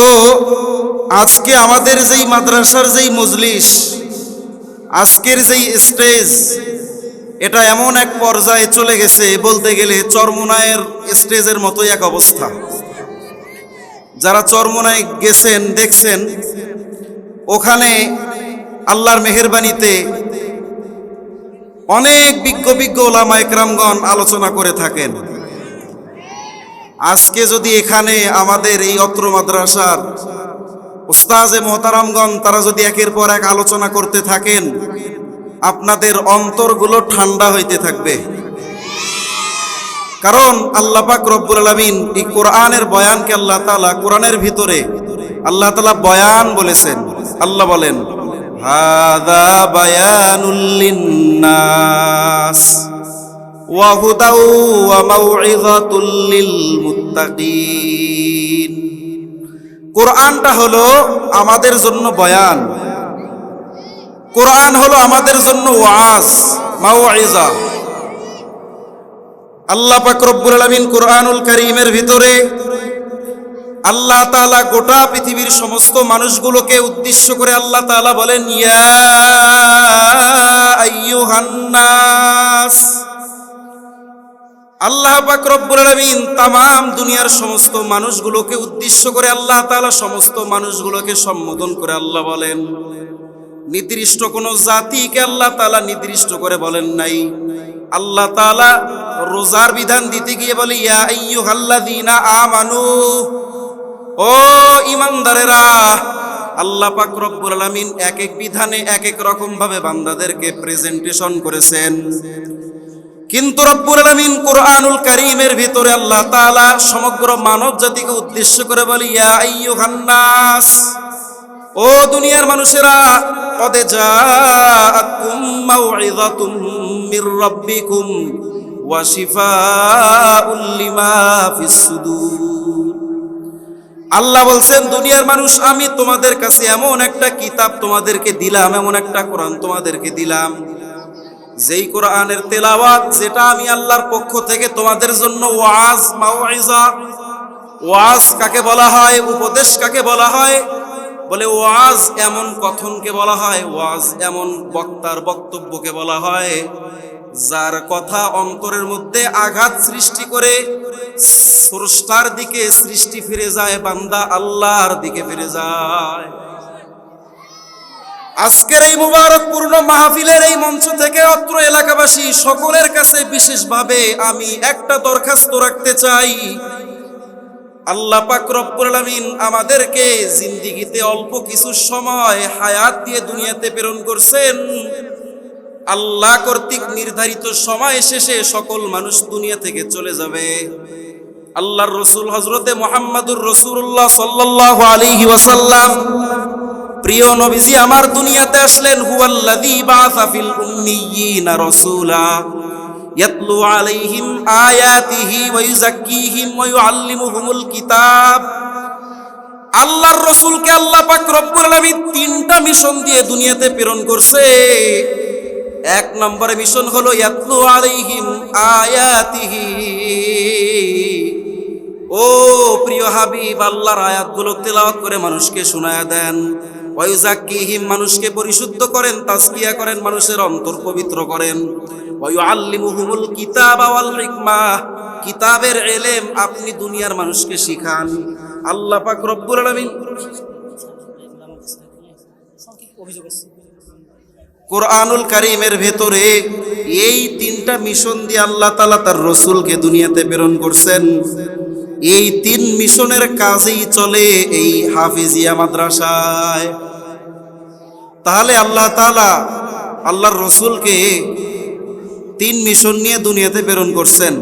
তো আজকে আমাদের যেই মাদ্রাসার যেই মজলিস, আজকের যেই স্টেজ, এটা এমন এক পর্যায়ে চলে গেছে বলতে গেলে চরমোনায়ের স্টেজের মতোই এক অবস্থা। যারা চরমোনায় গেছেন, দেখছেন, ওখানে আল্লাহর মেহেরবানিতে অনেক বিজ্ঞ বিজ্ঞ ওলামা একরামগণ আলোচনা করে থাকেন। আজকে যদি এখানে আমাদের এই অত্র মাদ্রাসার ওস্তাজে মোহতারামগণ, তারা যদি একের পর এক আলোচনা করতে থাকেন, আপনাদের অন্তরগুলো ঠান্ডা হইতে থাকবে। কারণ আল্লাহ পাক রব্বুল আলমিন এই কোরআনের বয়ানকে আল্লাহ তালা কোরআনের ভিতরে আল্লাহ তালা বয়ান বলেছেন। আল্লাহ বলেন হাদা বায়ানুল ওয়া মাউইযাতুল লিল কোরআনটা হলো আমাদের জন্য বয়ান। কোরআন হলো আমাদের জন্য ওয়াজ মাওয়াইজা আল্লাহ পাক রব্বুল আলামিন কোরআনুল কারীমের ভিতরে আল্লাহ তাআলা গোটা পৃথিবীর সমস্ত মানুষগুলোকে উদ্দেশ্য করে আল্লাহ তাআলা বলেন, ইয়া আইয়ুহান নাস। আল্লাহ পাক রব্বুল তামাম দুনিয়ার সমস্ত মানুষগুলোকে উদ্দেশ্য করে আল্লাহ তাআলা সমস্ত মানুষগুলোকে সম্বোধন করে আল্লাহ বলেন। নির্দিষ্ট কোন জাতিকে আল্লাহ তাআলা নির্দিষ্ট করে বলেন নাই। আল্লাহ তাআলা রোজার বিধান দিতে গিয়ে বলে ও ইমানদারেরা আল্লাহ পাক রব্বুল এক এক বিধানে এক এক রকম ভাবে বান্দাদেরকে প্রেজেন্টেশন করেছেন। কিন্তু রব্বুল আলামিন কোরআনুল কারীমের ভিতরে আল্লাহ তাআলা সমগ্র মানব জাতিকে উদ্দেশ্য করে বলি ও দুনিয়ার মানুষেরা, কদ লিমা আল্লাহ বলছেন, দুনিয়ার মানুষ, আমি তোমাদের কাছে এমন একটা কিতাব তোমাদেরকে দিলাম, এমন একটা কোরআন তোমাদেরকে দিলাম যেই কোরআনের তেলাওয়াত, যেটা আমি আল্লাহর পক্ষ থেকে তোমাদের জন্য ওয়াজ মাওয়াইজা ওয়াজ কাকে বলা হয়, উপদেশ কাকে বলা হয়, বলে ওয়াজ এমন কথনকে বলা হয়, ওয়াজ এমন বক্তার বক্তব্যকে বলা হয়, যার কথা অন্তরের মধ্যে আঘাত সৃষ্টি করে স্রষ্টার দিকে সৃষ্টি ফিরে যায়, বান্দা আল্লাহর দিকে ফিরে যায়। আজকের এই মুবারকপূর্ণ মাহফিলের এই মঞ্চ থেকে অত্র এলাকাবাসী সকলের কাছে বিশেষভাবে আমি একটা দরখাস্ত রাখতে চাই। আল্লাহ পাক রব্বুল আলামিন আমাদেরকে জিন্দিগিতে অল্প কিছু সময় হায়াত দিয়ে দুনিয়াতে প্রেরণ করছেন। আল্লাহ কর্তৃক নির্ধারিত সময় শেষে সকল মানুষ দুনিয়া থেকে চলে যাবে। আল্লাহর রসুল হজরতে মোহাম্মদুর রসুল্লাহ সাল্লাহ আলাইহি ওয়াসাল্লাম প্রিয় নবীজি, আমার দুনিয়াতে আসলেন, হুয়াল্লাযী বাআসা ফিল উম্মিয়িনা রাসূলা, ইয়াতলু আলাইহিম আয়াতিহি ওয়া ইউযাক্কিহিম ওয়া ইউআল্লিমুহুমুল কিতাব। আল্লাহর রসুলকে আল্লাহ পাক রব্বুল আলামিন তিনটা মিশন দিয়ে দুনিয়াতে প্রেরণ করছে। এক নম্বরে মিশন হলো, ইয়াতলু আলাইহিম আয়াতিহি। ও প্রিয় হাবিব, আল্লাহর আয়াতগুলো তেলাওয়াত করে মানুষকে শোনায়া দেন। মানুষকে পরিশুদ্ধ করেন, তাজকিয়া করেন, মানুষের অন্তর পবিত্র করেন। ওয়াইউআল্লিমুহুমুল কিতাবা ওয়াল হিকমা, কিতাবের এলেম আপনি দুনিয়ার মানুষকে শিখান। আল্লাহ পাক রব্বুল আলামিন কোরআনুল কারীমের ভেতরে এই তিনটা মিশন দিয়ে আল্লাহ তাআলা তার রসুলকে দুনিয়াতে প্রেরণ করছেন। এই তিন মিশনের কাজেই চলে এই হাফিজিয়া মাদ্রাসায়। তাহলে আল্লাহ তালা আল্লাহর রসুলকে তিন মিশন নিয়ে দুনিয়াতে প্রেরণ করছেন।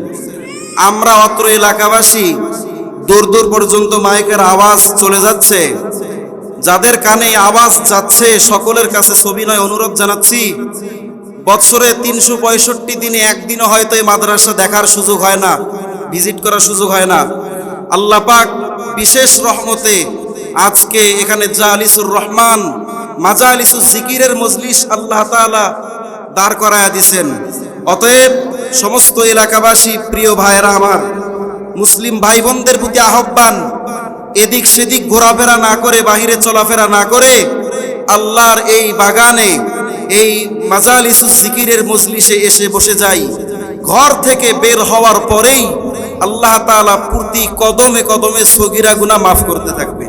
আমরা অত্র এলাকাবাসী দূর দূর পর্যন্ত মাইকের আওয়াজ চলে যাচ্ছে। যাদের কানে আওয়াজ যাচ্ছে, সকলের কাছে ছবি নয়, অনুরোধ জানাচ্ছি, বৎসরে তিনশো পঁয়ষট্টি দিনে একদিনও হয়তো এই মাদ্রাসা দেখার সুযোগ হয় না। ভিজিট করার সুযোগ হয় না। আল্লাহ পাক বিশেষ রহমতে আজকে এখানে জালিসুর রহমান, মাজালিসুর জিকিরের মজলিস আল্লাহ তাআলা দাঁড় করায়া দিছেন। অতএব সমস্ত এলাকাবাসী, প্রিয় ভাইয়েরা আমার, মুসলিম ভাই বোনদের প্রতি আহ্বান, এদিক সেদিক ঘোরাফেরা না করে, বাহিরে চলাফেরা না করে, আল্লাহর এই বাগানে, এই মাজা মাজালিসুস জিকিরের মজলিসে এসে বসে যাই। ঘর থেকে বের হওয়ার পরেই আল্লাহ তাআলা প্রতি কদমে কদমে সগিরা গুনাহ মাফ করতে থাকবে।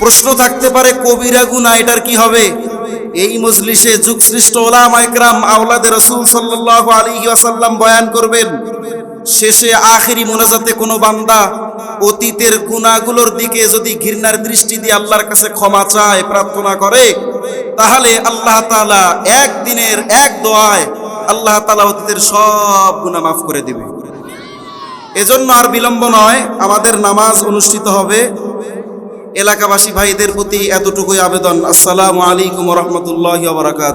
প্রশ্ন থাকতে পারে, কবিরা গুনা এটার কি হবে? এই মজলিসে যুগসৃষ্ট ওলামা একরাম আওলাদে রসুল সাল্লাল্লাহু আলাইহি ওয়াসাল্লাম বয়ান করবেন, শেষে আখেরি মোনাজাতে কোনো বান্দা অতীতের গুনাহগুলোর দিকে যদি ঘৃণার দৃষ্টি দিয়ে আল্লাহর কাছে ক্ষমা চায়, প্রার্থনা করে, তাহলে আল্লাহ তাআলা একদিনের এক দোয়ায় আল্লাহ তালা অতীতের সব গুনাহ মাফ করে দিবে। এজন্য আর বিলম্ব নয়, আমাদের নামাজ অনুষ্ঠিত হবে। এলাকাবাসী ভাইদের প্রতি এতটুকুই আবেদন। আসসালামু আলাইকুম রহমতুল্লাহ বারাকাত